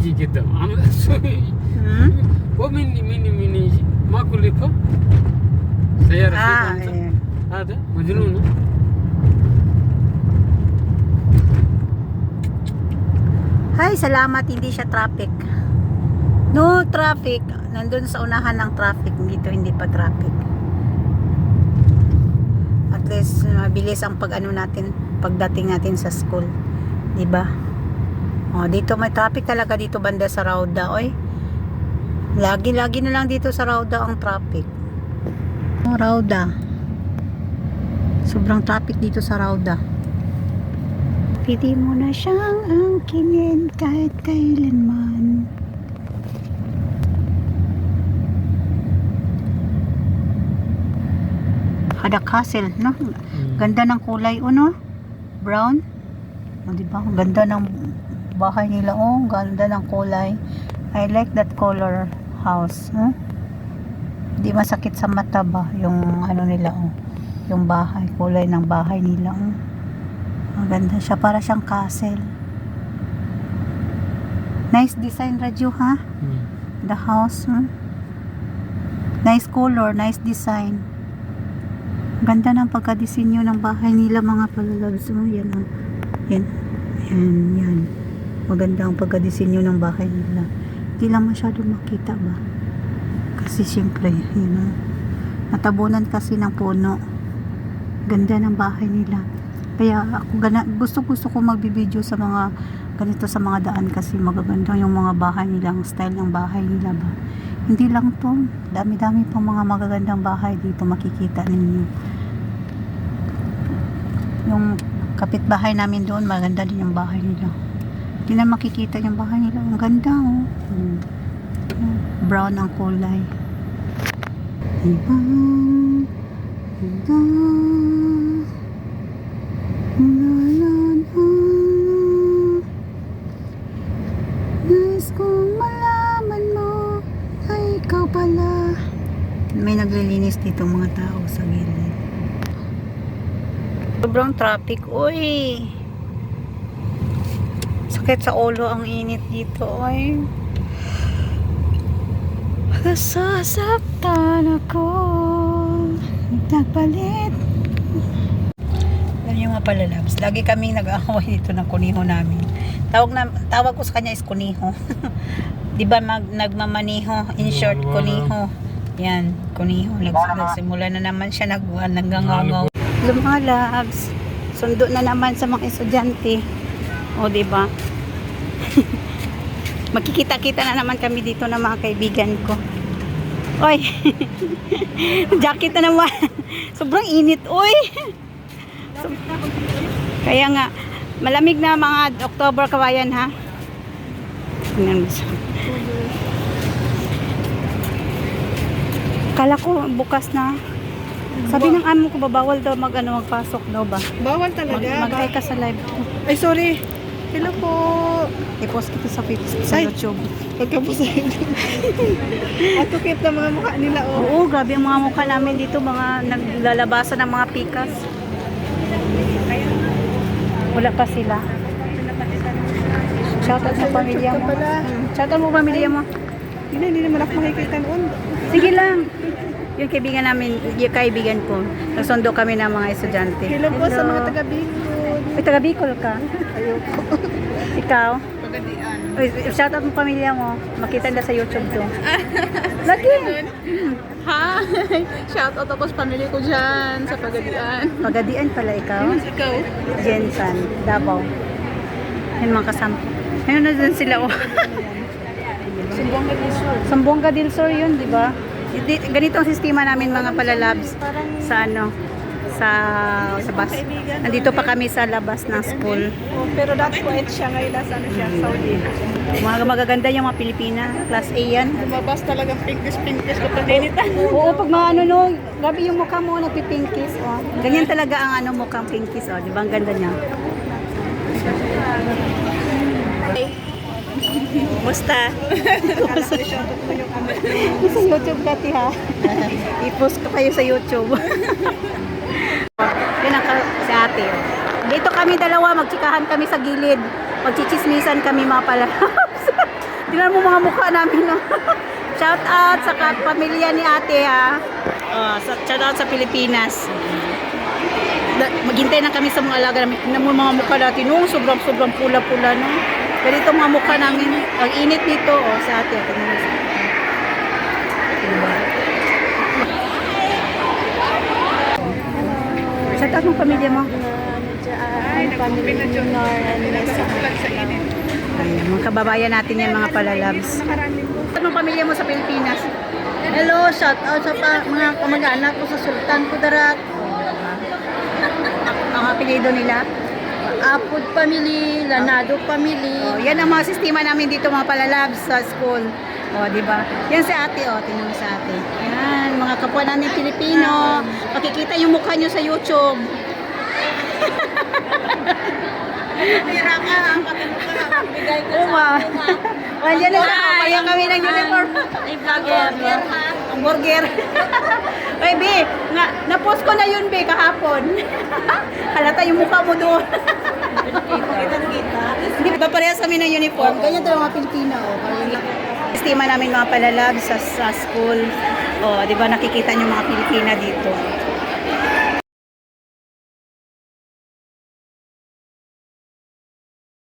gidiyor. Ama Hmm? o mini mini mini makul ko. Sayar Ah, sa eh. Majnun. Hi, salamat hindi siya traffic. No traffic. Nandun sa unahan ng traffic. Dito hindi pa traffic. At least mabilis ang pag ano natin, pagdating natin sa school. 'Di ba? Oh, dito may traffic talaga dito banda sa Rauda, oy. Lagi-lagi na lang dito sa Rauda ang traffic. Oh, Rauda. Sobrang traffic dito sa Rauda. Pili mo na siyang angkinin kahit kailanman. Hada Castle, no? Ganda ng kulay, ano? Brown. O, di ba? Ang Ganda ng bahay nila, oh. Ganda ng kulay. I like that color house, huh? Di masakit sa mata ba? Yung ano nila, oh. Yung bahay, kulay ng bahay nila, oh. Maganda siya. Para siyang castle. Nice design, Radyo, ha? The house, hmm? Nice color, nice design. Ganda ng pagkadisenyo ng bahay nila, mga palalabs. Oh, yan, oh. Yan. Yan, yan. Maganda ang pagkadisenyo ng bahay nila. Hindi lang masyado makita ba? Kasi siyempre, yun, oh. Natabunan kasi ng puno. Ganda ng bahay nila. Kaya ako gana, gusto gusto ko magbibideo sa mga ganito sa mga daan kasi magaganda yung mga bahay nila, ang style ng bahay nila ba. Hindi lang to, dami-dami pang mga magagandang bahay dito makikita ninyo. Yung kapitbahay namin doon, maganda din yung bahay nila. Hindi na makikita yung bahay nila. Ang ganda oh. Brown ang kulay. Ibang ganda. La, la. Nais kong malaman mo ay ikaw pala. May naglilinis dito mga tao sa gilid. Sobrang traffic. Uy! Sakit sa ulo ang init dito. Uy! Nasasaktan ako. Nagpalit. Alam niyo mga palalabs, lagi kaming nag-aaway dito ng kuniho namin. Tawag na tawag ko sa kanya is kuniho. 'Di ba mag, nagmamaniho in short kuniho. Yan, kuniho. Nagsimula na naman siya nag naggangaw. Hello mga labs. Sundo na naman sa mga estudyante. O, 'di ba? Magkikita-kita na naman kami dito ng mga kaibigan ko. Oy. Jacket na naman. Sobrang init, oy. So- kaya nga, malamig na mga October kawayan ha. Tingnan mo. Kala ko bukas na. Sabi ng amo ko ba bawal daw mag ano magpasok daw ba? Bawal Mag, talaga. mag ka sa live. Ay, sorry. Hello po. I-post kita sa, sa Ay. YouTube. Huwag ka po sa At cute na mga mukha nila, oh. Oo, grabe ang mga mukha namin dito, mga naglalabasan ng mga pikas. Wala pa sila. Shoutout sa pamilya mo. Shoutout mo pamilya mo. Hindi, hindi naman ako makikita noon. Sige lang. Yung kaibigan namin, yung kaibigan ko. Nagsundo kami ng mga estudyante. Hello po sa mga taga Bicol. Uy, taga Bicol ka. Ayoko. Ikaw? Pagadian. Uy, shoutout mo pamilya mo. Makita nila sa YouTube to. Lagi. Hi! Shout out ako sa pamilya ko dyan sa Pagadian. Pagadian pala ikaw. Ikaw? Jensan, Davao. Yan mga kasama. Ayun na dun sila oh. Sumbong ka Resort. Sambuanga del Sur yun, di ba? Ganito ang sistema namin mga palalabs sa ano sa sa bus. Nandito pa kami sa labas ng school. Oh, pero dati ko siya ngayon nasa ano siya, Saudi. Mga magaganda yung mga Pilipina. Class A yan. Lumabas talaga pinkis-pinkis kapag nainitan. Oo, pag mga ano no, gabi yung mukha mo nagpipinkis. Oh. Ganyan talaga ang ano mukhang pinkis. Oh. Di ba? Ang ganda niya. Musta? sa YouTube kati ha. I-post ko kayo sa YouTube. Yun ang ka- si ate. oh. Dito kami dalawa, magtsikahan kami sa gilid. Magchichismisan kami mga palabs. Tingnan mo mga mukha namin, no? shout out sa pamilya ni ate, ha? Oh, sa, shout out sa Pilipinas. Maghintay na kami sa mga alaga namin. Tingnan mo mga mukha natin, no? Sobrang, sobrang pula-pula, no? Ganito mga mukha namin. Ang init dito, oh, sa ate. Tingnan mo sa? Shout out mong pamilya mo. Ay, nag-open na dyan. Nagkasukulan sa init. Ayan, mga kababayan natin yan, mga palalabs. Anong pamilya mo sa Pilipinas? Hello, shout out sa pa, mga kamag-anak ko sa Sultan Kudarat. Ang apelido nila? Apod family, Lanado family. Oh, yan ang mga sistema namin dito mga palalabs sa school. O, oh, di ba? Yan si ate, oh, tingnan sa ate. Yan, mga kapwa namin Pilipino. Makikita yung mukha nyo sa YouTube. Pira ka, ang pagkamuka, bigay ko Oo ba? Wandiyan na sa kaya kami ng uniform. Ay, vlogger ha. Ang burger. Ay, B, nga, na-post ko na yun, B, kahapon. Halata yung mukha mo doon. Kita-kita. Hindi ba parehas kami ng uniform? Ganyan talaga mga Pilipino. Oh. Estima namin mga palalab sa, sa school. Oh, di ba nakikita niyo mga Pilipina dito.